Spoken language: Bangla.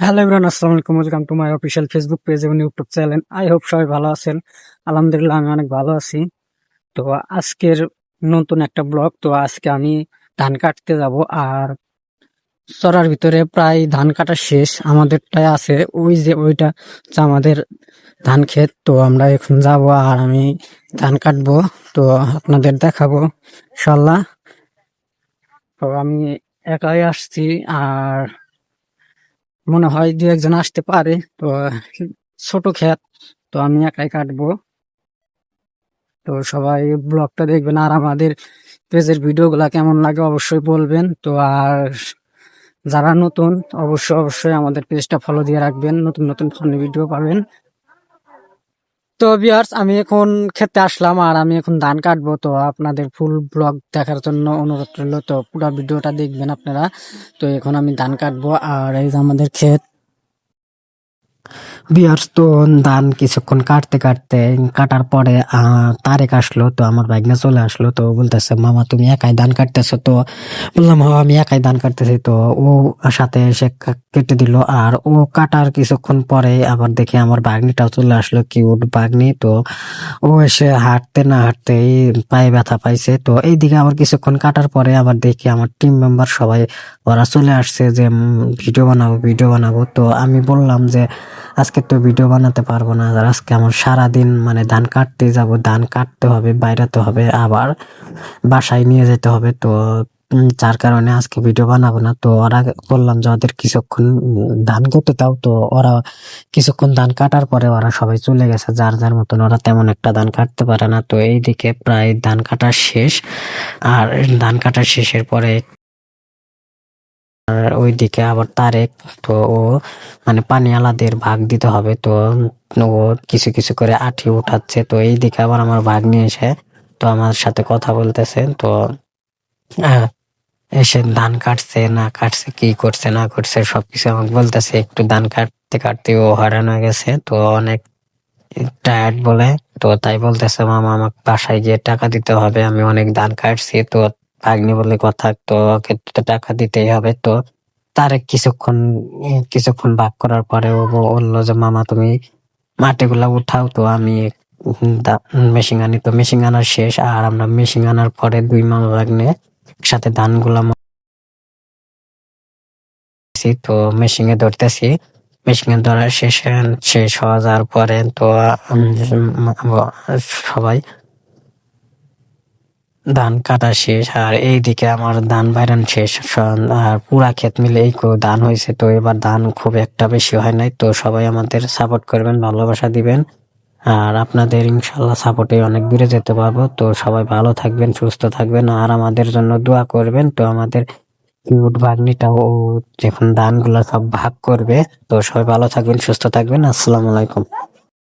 হ্যালো এভরিওয়ান আসসালামু আলাইকুম welcome to my official Facebook page এবং ইউটিউব চ্যানেল আই হোপ সবাই ভালো আছেন। আলহামদুলিল্লাহ, আমি অনেক ভালো আছি। তো আজকের নতুন একটা ব্লগ তো আজকে আমি ধান কাটতে যাব। আর চড়ার ভিতরে প্রায় ধান কাটা শেষ। আমাদেরটাই আছে, ওই যে ওইটা আমাদের ধান ক্ষেত। তো আমরা এখন যাব আর আমি ধান কাটবো। তো আপনাদের দেখাবো ইনশাল্লাহ তো আমি একাই আসছি, আর মনে হয় দু একজন আসতে পারে, তো, ছোট ক্ষেত তো আমি একাই কাটবো। তো সবাই ব্লগটা দেখবেন আর আমাদের পেজের ভিডিওগুলা কেমন লাগে অবশ্যই বলবেন। তো আর যারা নতুন, অবশ্যই অবশ্যই আমাদের পেজটা ফলো দিয়ে রাখবেন, নতুন নতুন ফানি ভিডিও পাবেন। তো বিয়ার্স আমি এখন খেতে আসলাম আর আমি এখন ধান কাটবো। তো আপনাদের ফুল ব্লগ দেখার জন্য অনুরোধ করল তো পুরো ভিডিওটা দেখবেন আপনারা। তো এখন আমি ধান কাটবো। আর এই যে আমাদের ক্ষেত বিয়ার্স তো ধান কিছুক্ষণ কাটতে কাটতে, কাটার পরে তারেক আসলো, তো আমার বাইকনা চলে আসলো, তো বলতেছে, মামা, তুমি একাই ধান কাটতেছো তো? বললাম হ্যাঁ আমি একাই ধান কাটতেছি। তো ও সাথে এসে কেটে দিল, আর ও কাটার কিছুক্ষণ পরে আবার দেখি আমার বাগনিটাও চলে আসলো, কিউট বাগনি তো ও এসে হাঁটতে না হাঁটতেই পায়ে ব্যথা পাইছে। তো এইদিকে আবার কিছুক্ষণ কাটার পরে আবার দেখি আমার টিম মেম্বার সবাই, ওরা চলে আসছে যে ভিডিও বানাবো ভিডিও বানাবো। তো আমি বললাম যে, আজকে তো ভিডিও বানাতে পারব না। আর আজকে আমার সারা দিন মানে ধান কাটতে যাব, ধান কাটতে হবে, বাইরাতে হবে, আবার বাসায় নিয়ে যেতে হবে। তো যার কারণে আজকে ভিডিও বানাবো না। তো, ওরা বললাম যে ওদের কিছুক্ষণ ধান কেটে দাও। তো, ওরা কিছুক্ষণ ধান কাটার পরে ওরা সবাই চলে গেছে। যার যার মতন ওরা তেমন একটা ধান কাটতে পারে না। তো, এইদিকে প্রায় ধান কাটা শেষ। আর ধান কাটা শেষের পরে আর ওইদিকে আবার তারেক, তো ও মানে পানিওয়ালাদের ভাগ দিতে হবে, তো ও কিছু কিছু করে আঠি উঠাচ্ছে, তো এইদিকে আবার আমার ভাগ নিয়ে এসে, তো আমার সাথে কথা বলতেছে, তো এসে ধান কাটছে, না কাটছে, কি করছে, না করছে, সবকিছু আমাকে বলতেছে, একটু ধান কাটতে কাটতে ও হারানো গেছে, তো অনেক টায়ার্ড বলে, তো তাই বলতেছে, মামা, আমাকে বাসায় গিয়ে টাকা দিতে হবে, আমি অনেক ধান কাটছি, তো ভাগ্নি বলে কথা, তো ওকে তো টাকা দিতেই হবে। তো তার কিছুক্ষণ কিছুক্ষণ ভাগ করার পরে ও বলল যে, মামা, তুমি মাটিগুলা উঠাও তো, আমি মেশিন আনি। তো মেশিন আনার শেষ, আর আমরা মেশিন আনার পরে দুই মামা ভাগ্নে একসাথে ধানগুলা তো মেশিনে ধরতেছি। মেশিনে ধরার শেষ শেষ হওয়া যাওয়ার পরে তো সবাই ধান কাটা শেষ, আর এইদিকে আমার ধান বাইরান শেষ। আর পুরা ক্ষেত মিলে এই ধান হয়েছে। তো এবার ধান খুব একটা বেশি হয় নাই। তো সবাই আমাদের সাপোর্ট করবেন, ভালোবাসা দিবেন। আর আপনাদের ইনশাল্লাহ সাপোর্টে অনেক দূরে যেতে পারব। তো সবাই ভালো থাকবেন, সুস্থ থাকবেন, আর আমাদের জন্য দোয়া করবেন। তো আমাদের কিউট ভাগ্নিটাও যখন ধানগুলা সব ভাগ করবে, তো সবাই ভালো থাকবেন, সুস্থ থাকবেন। আসসালামু আলাইকুম।